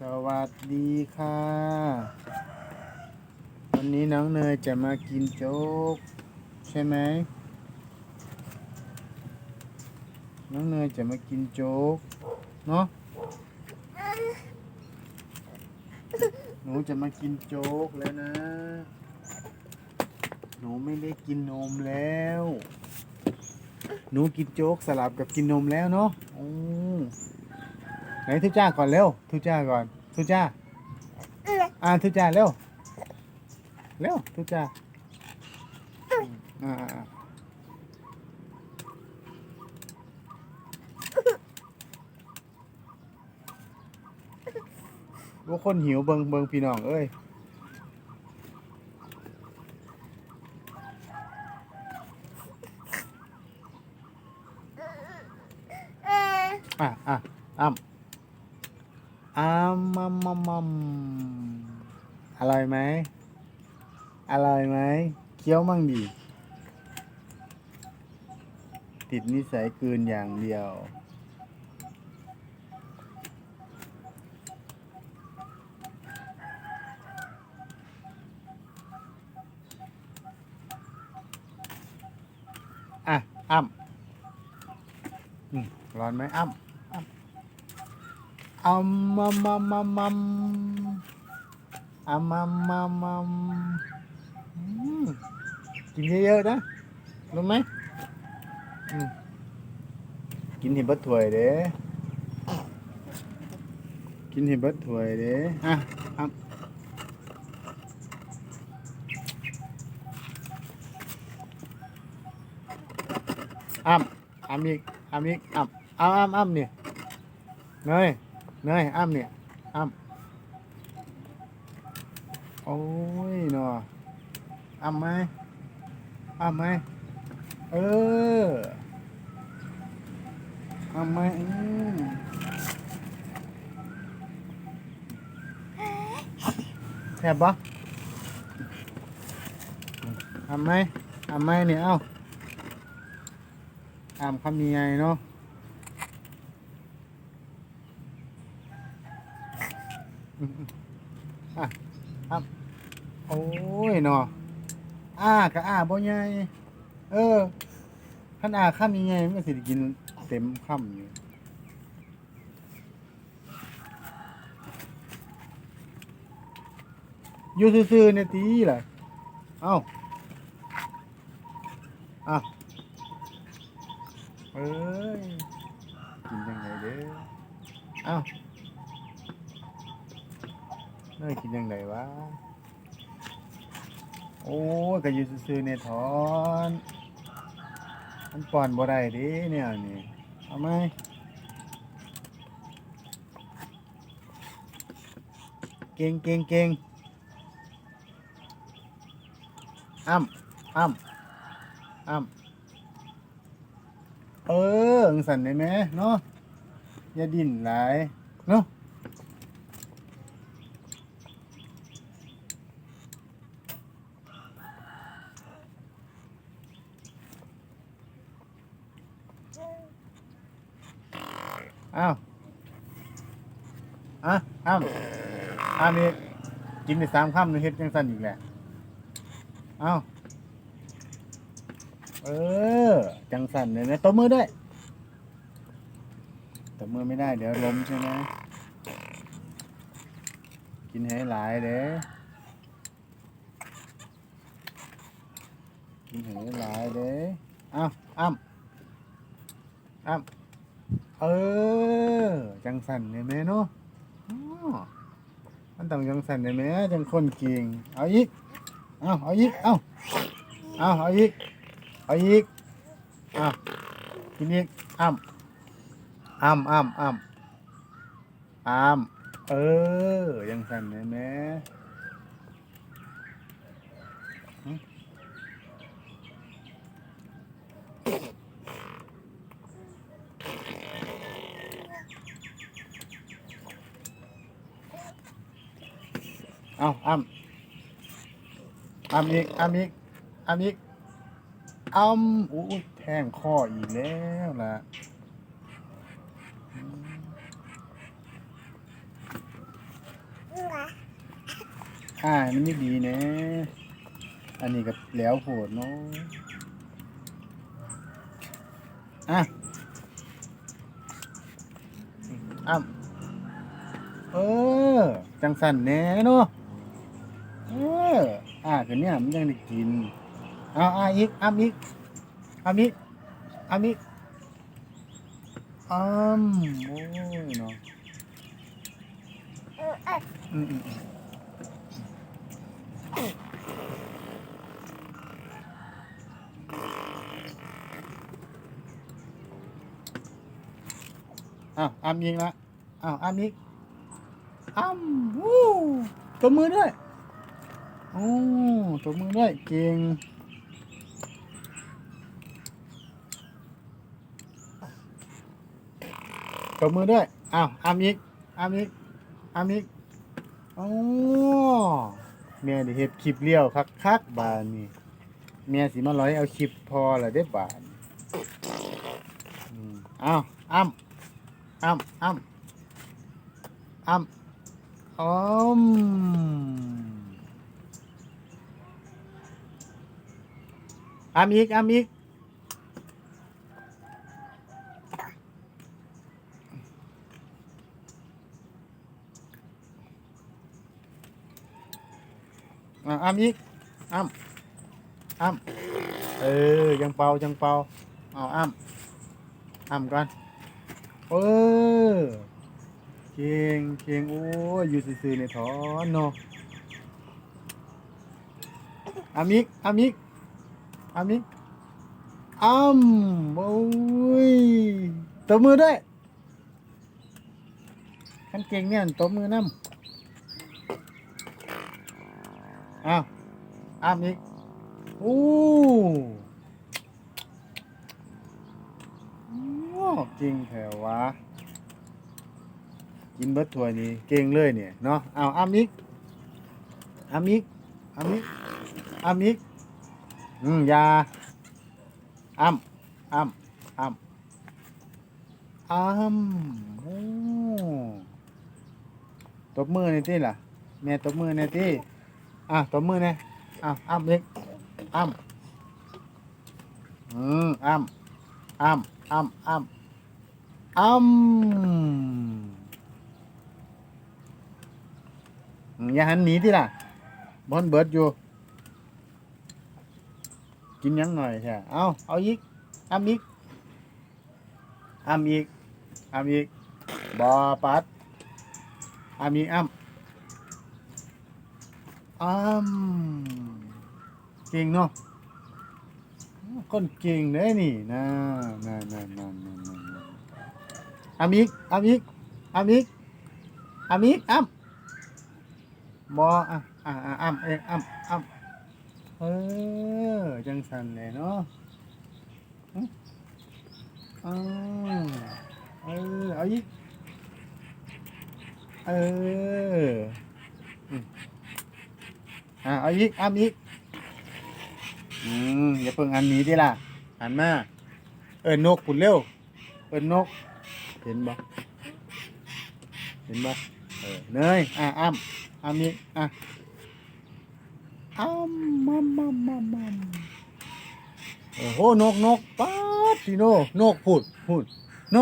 สวัสดีค่ะ วันนี้น้องเนยจะมากินโจ๊ก ใช่ไหม น้องเนยจะมากินโจ๊ก เนาะหนูจะมากินโจ๊กแล้วนะ หนูไม่ได้กินนมแล้ว หนูกินโจ๊กสลับกับกินนมแล้วเนาะอ ไหนทุจ้าก่อนเร็วทุจ้าก่อนทุจ้าอ่าทุจ้าเร็วเร็วทุจ้าอ่าว่าคนหิวเบิงเบิงพี่น้องเอ้ย อะอะอ้ำอ้ำ มัมมัมมัมอร่อยไหมอร่อยไหมเคี้ยวมั่งดิติดนิสัยกืนอย่างเดียว อะอ้ำอืมร้อนไหมอ้ำ อ้ำมมมัมมัมมัมอ้ำมัมมัมมัมมกินเยอะๆนะรู้ไหมกินเห็นบัดถ้วยเด้กินเห็นบัดถ้วยเด้อะอ้ำอ้ำอ้ำอีกอ้ำอีกอ้ำอ้ำอ้ำอ้ำเนี่ยเนย เนยอ้ำเนี่ย อ้ำโอ้ยเนาะอ้ำไหมอ้ำไหมเอออ้ำไหมอืมแซ่บปะอ้ำไหมอ้ำไหมเนี่ยเอ้าอำคำยังไงเนาะอืมๆ อะอะโอ้ยเนาะอ้ากับอ้าบ่ใหญ่เออขันอ้าคำยังไงมันก็สิได้กินเต็มคำอยู่อยู่ซื่อๆเนี่ยตีแหละเอ้าอะเอ้ยกินยังไงเด้อเอ้า เอ้ยกินยังไงวะ โอ้ยก็อยู่ซื่อๆเนี่ยถอน มันป้อนบ่ได้ดิเนี่ยนี่เอาไหมเก่งเก่งเก่งอ้ำอ้ำอ้ำเอออังสันได้ไหมเนาะอย่าดิ้นหลายเนาะ อ้าวอะอ้ามอ้ามอีกกินไปสามคำนึงเฮ็ดจังสันอีกแหละอ้าวเออ จังสันเลยนะตบมือด้วยตบมือไม่ได้ เดี๋ยวล้มใช่ไหมกินให้หลายเด้กินให้หลายเด้อ้าวอ้ำ อ้ำเออ จังสันเลยไหมเนาะอ้อมันต้องจังสันเลยไหมจังคนเก่งเอาอีกเอาเอาอีกเอาเอาเอาอีกเอาอีกอะกินอีกอ้ำอ้ำอ้ำอ้ำอ้ำเออยังสั่นเลยแม่ เอาอ้ำอ้ำอีกอ้ำอีกอ้ำอีกอ้ำอู้แทงข้ออีกแล้วล่ะอ่ามันไม่ดีนะอันนี้ก็แล้วโหดเนาะอะอ้ำเออ จังสันแน่เนาะ ออ่ากันเนี่ยมันยังได้กินเอาอาอีกอ้ำอีกอ้ำอีกอ้ำอีกอ้ำโอ้ยเนาะอืมอืมอ้าวอ้ำอีกละอ้าวอ้ำอีกอ้ำวู้ตัวมือด้วย โอ้ตัวมือด้วยเก่งตบมือด้วย อ้าวอามิกอามิกอามิกโอ้แม่ด้เฮ็ดคลิปเลี้ยวคักคักบานนี่แม่สิมาร้อยเอาคลิปพอละเด้บานอ้าวอ้ำอ้ำอ้ำอ้ำอ้อม อามิกอามิกอะอ้ำอีกอ้ำอ้ำเออยังเป่ายังเป่าเอาอ้ำอ้ำก่อนเออเก่งเก่งโอ้ยอยู่ซื่อๆในท้อนเนาะอ้ำอีกอ้ำอีก อ้ำอีกอ้ำโอ้ยตบมือด้วยขันเก่งเนี่ยตบมือน้ำอ้าวอ้ามอีกอู้โอ้เก่งแถววะกินเบิดถ้วยนี่เก่งเลยเนี่ยเนาะเอาอ้ามอีกอ้ามอีกอ้ามอีกอ้ามอีก อืมยาอ้ำอ้ำอ้ำอ้ำโอ้ตบมือในที่ล่ะแม่ตบมือในที่อะตบมือเนี่ยอะอ้ำเล็กอ้ำอืมอ้ำอ้ำอ้ำอ้ำอ้ำอืมอย่าหันหนีที่ล่ะบอนเบิร์ดอยู่ กินยังหน่อยใช่เอาเอาอีกอ้ำอีกอ้ำอีกอ้ำอีกบอปัดอ้ำอีกอ้ำอ้ำเก่งเนาะคนเก่งเลยนี่นะนะนะนะนะนะนอามิกอามิกอามิกอามิกอ้ำบออะอะอะอ้ำเองอ้ำอ้ำ เออ จังสันเลยเนาะอืมเออเออเอาอีกเอออะเอาอีกอ้ำอีกอืมอย่าเพิ่งอันนี้ดิล่ะหันมา เอินกปุ่นเร็ว เอินนก เห็นบ่เห็นบ่เออเนยอะอ้ำอ้ำอีกอะ อ้ำมัมมัมมัมมัมโอ้โหนกนกป๊าดทีโนนกพูดพูดโน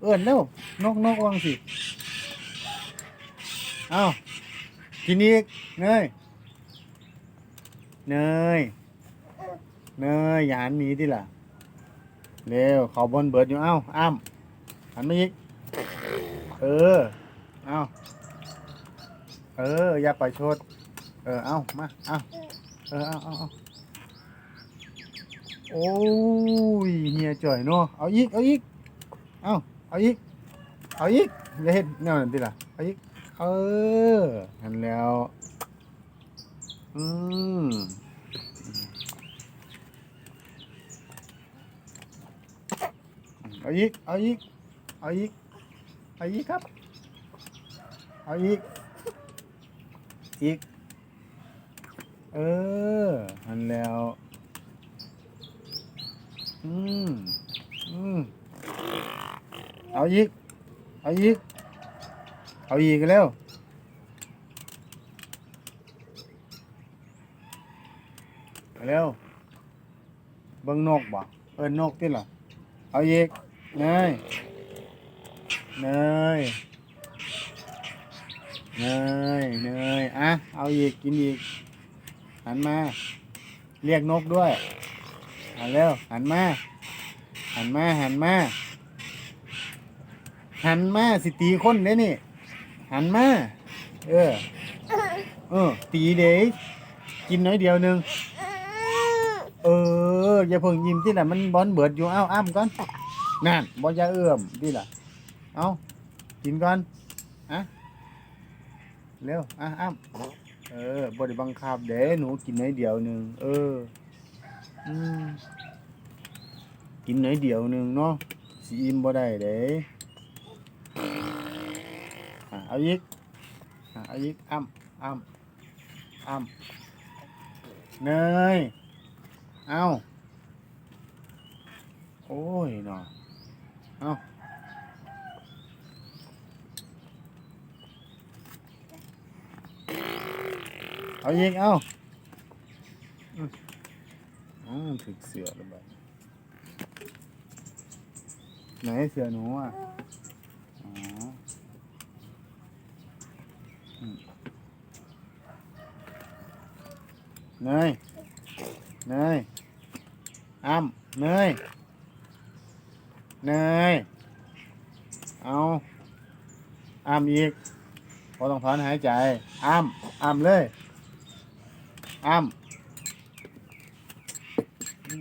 เอินเร็วนกนกวังสิเอากินอีกเนยเนยเนยอย่าหันหนีดิล่ะเร็วเขาบนเบิดอยู่เอ้าอ้ำหันมาอีกเออเอ้าเอออย่าไปชด เออ เอามา เอาเออ เอาเอาเอาโอ้ยเฮียจ่อยเนาะเอาอีก เอาอีก เอาเอาอีก เอาอีกอย่าเห็นแนวนั้นดิล่ะ เอาอีก เออหันแล้ว อืมเอาอีก เอาอีก เอาอีก เอาอีกครับ เอาอีก อีก เออหันแล้ว อืม อืม เอาอีก เอาอีก เอาอีกแล้วเร็วเบิ่งนกบ่เอิ้นนกติล่ะ เอาอีกเนยเนยเนยเนยอะ เอาอีกกินอีก หันมา เรียกนกด้วยเอาเร็วหันมา หันมา หันมา หันมาสิตีคนเด้นี่ หันมา เออ เออ ตีเด็กกินน้อยเดียวหนึง เออ อย่าเพิ่งยิ้มที่ละมันบอลเบิดอยู่ เอ้าอ้ำก่อน นั่นบออย่าเอื้อมที่ละเอากินก่อน อะ เร็ว อะอ้ำ เออบไดิบังคับเด้หนูกินน้อยเดียวหนึ่งเออ อืมกินน้อยเดียวหนึ่งเนาะสิอิ่มบ่ได้เด้อะเอาอีกเอาอีกอ้ำอ้ำอ้ำเนยเอาโอ้ยเนาะเอา เอาอีกเอาอืมอืมถึกเสือแล้วแบบไหนเสือหนูอะอ๋อเนยเนยอ้ำเนยเนยเอาอ้ำอีกพอต้องถอนหายใจอ้ำอ้ำเลย อ้ำอื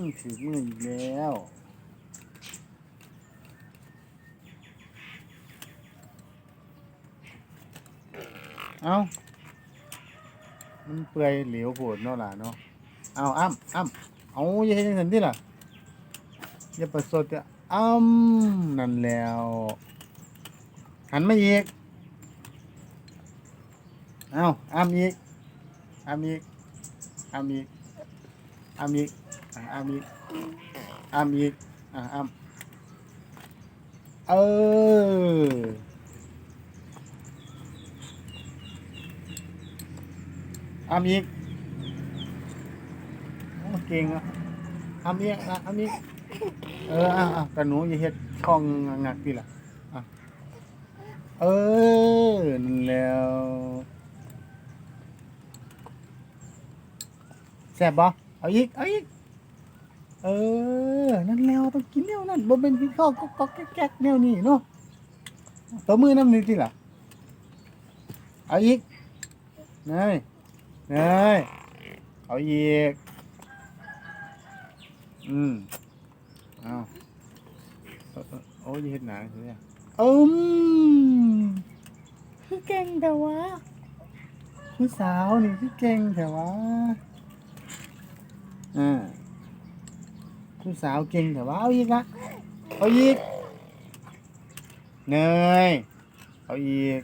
มถือมืออีกแล้วเอามันเปื่อยเหลวโผดเนาะล่ะเนาะ เอาอ้ำอ้ำเอาอย่าเห็นสันที่ล่ะอย่าประสดอะอ้ำนั่นแล้ว หันมาอีก เอาอ้ำอีก อ้ำอีกอ้ำอีกอ้ำอีกอะอ้ำอีกอ้ำอีกอะอ้ำเอออ้ำอีกเก่งอะทำเองอะทำเองเอออะกระหนูอย่าเฮ็ดช่องงักพี่ล่ะอะเออนั่นแล้ว ซ่บบ่เอาอีก เอาอีก เออ นั่นแล้วต้องกินแนวนั้นบ่เป็นกินข้าวก็ก็แก๊กๆแนวนี้เนาะตัวมือน้ำหนึ่งที่ล่ะ เอาอีกเนยเนยเอาอีก อืมเอาเออเออโอ้ยเฮ็ดหนาเสียอืมคือเก่งแต่ว่าผู้สาวนี่คือเก่งแต่ว่า อ่าผู้สาวเก่งแต่ว่าเอาอีกละเอาอีกเนยเอาอีก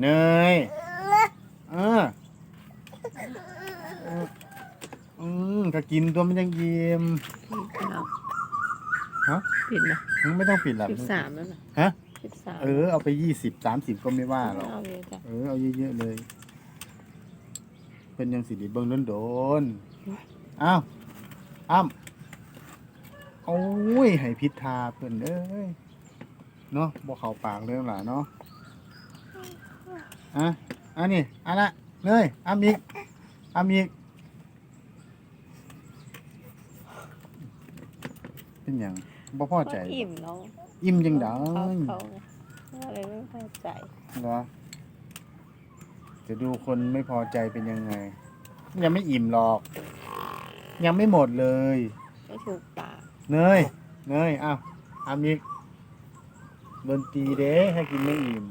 เนยเอออืมก็กินตัวมันยังยิ้มปิดแล้วฮะปิดนะมึงไม่ต้องปิดหลับสิบสามแล้วนะฮะสิบสามเออเอาไปยี่สิบสามสิบก็ไม่ว่าหรอกเอาเลยจ้ะเออเอาเยอะๆเลย เป็นยังสิริเบิ้งโดนๆ อ้าวอ้ำโอ้ยให้พิษทาเพิ่นเอ้ยเนาะบ่เข้าปากเลยล่ะเนาะอะอันนี้อันละเลยอ้ำอีกอ้ำอีกเป็นหยังบ่พอใจ เขาอิ่มแล้วอิ่มจังไดเขาเขาเขาเลยไม่พอใจเหรอจะดูคนไม่พอใจเป็นยังไง ยังไม่อิ่มหรอก ยังไม่หมดเลย ไม่ถูกปากเนย เนยอ้าวอามิกโดนตีเด้ให้กินไม่อิ่ม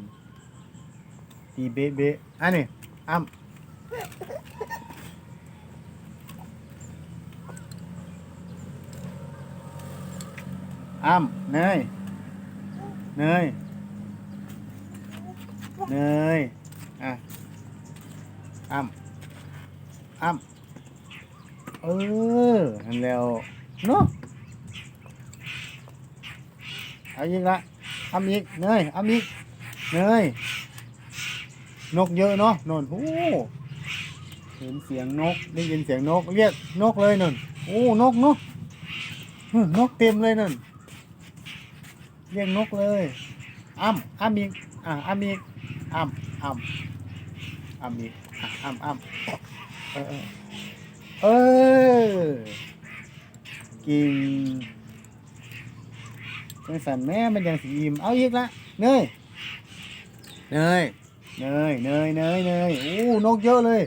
ตีเบ๊ะเบ๊ะอันนี้อ้ำอ้ำเนย เนย เนย อะอ้ำอ้ำ เอออันแล้วเนาะเอาอีกละอ้ำอีกเนยอ้ำอีกเนยนกเยอะเนาะนนโอ้เห็นเสียงนกได้ยินเสียงนก เรียกนกเลยนนโอ้นกเนาะนกเต็มเลยนั่นเรียกนกเลยอ้ำอ้ำอีกอะอ้ำอีกอ้ำอ้ำอ้ำอีกอะอ้ำอ้ำเออ เออเออ กินจังสันแม่มันยังสีอิ่มเอาอีกละเนยเนยเนยเนยเนยเนยโอ้นกเยอะเลย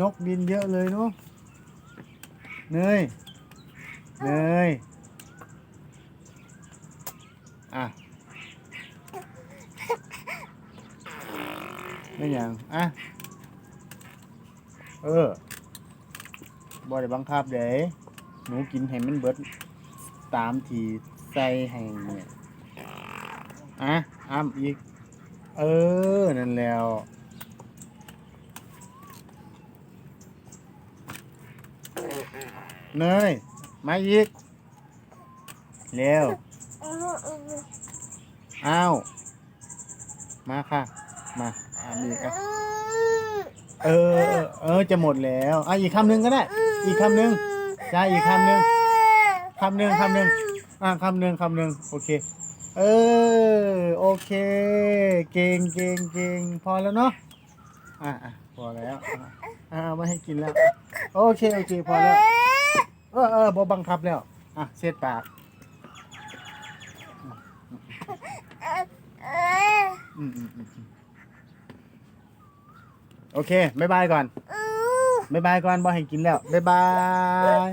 นกบินเยอะเลยเนาะเนยเนยอะไม่อย่างอะ เออบอได้บังคับเด้หนูกินให้มันเบิด ตามที่ใส่ให้เนี่ยอะอ้ำอีก เออ นั่นแล้วเนยมาอีกเร็วอ้าว มาค่ะ มาอ่าอีกอะ เออเออ เออ จะหมดแล้วอะอีกคำหนึ่งก็ได้ อีกคำหนึ่งจ้าอีกคำหนึ่งคำหนึ่งคำหนึ่งอะคำหนึ่งคำหนึ่งโอเค เออ โอเค เก่งเก่งเก่งพอแล้วเนาะ อะอะพอแล้ว อะเอามาให้กินแล้ว โอเค โอเค พอแล้ว เออเออบ่บังคับแล้ว อะเช็ดปาก อืมอืมอืม โอเคบายบายก่อนบายบายก่อนบ่ให้กินแล้วบายบาย